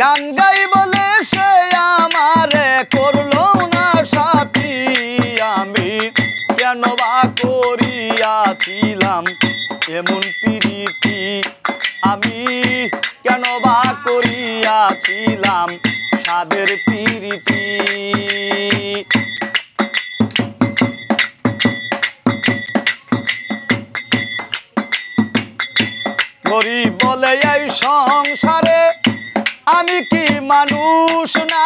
গান গাই বলে সে আমারে করল না সাথী। আমি কেন বা করিয়াছিলাম এমন প্রীতি? আমি কেন বা করিয়াছিলাম সাদের প্রীতি? গরিব বলে এই সংসারে আমি কি মানুষ না?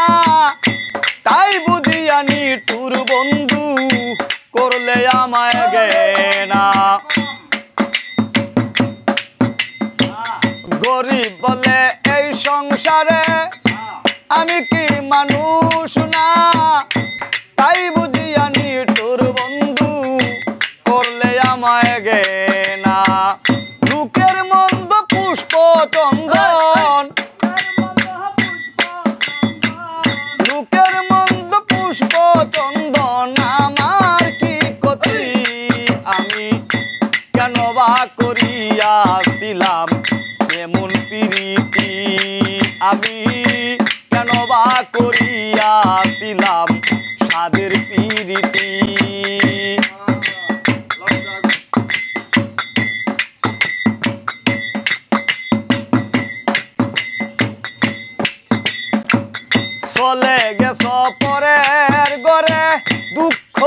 তাই বুঝি আনি টুর বন্ধু করলে আমায় গে না গরিব বলে এই সংসারে আমি কি মানুষ না? তাই বুঝি আনি টুর বন্ধু করলে আমায় গে করিয়াছিলাম এমন প্রীতি আমি কেন বা করিয়াছিলাম সাদের প্রীতি? চলে গেছ পরের গরে দুঃখ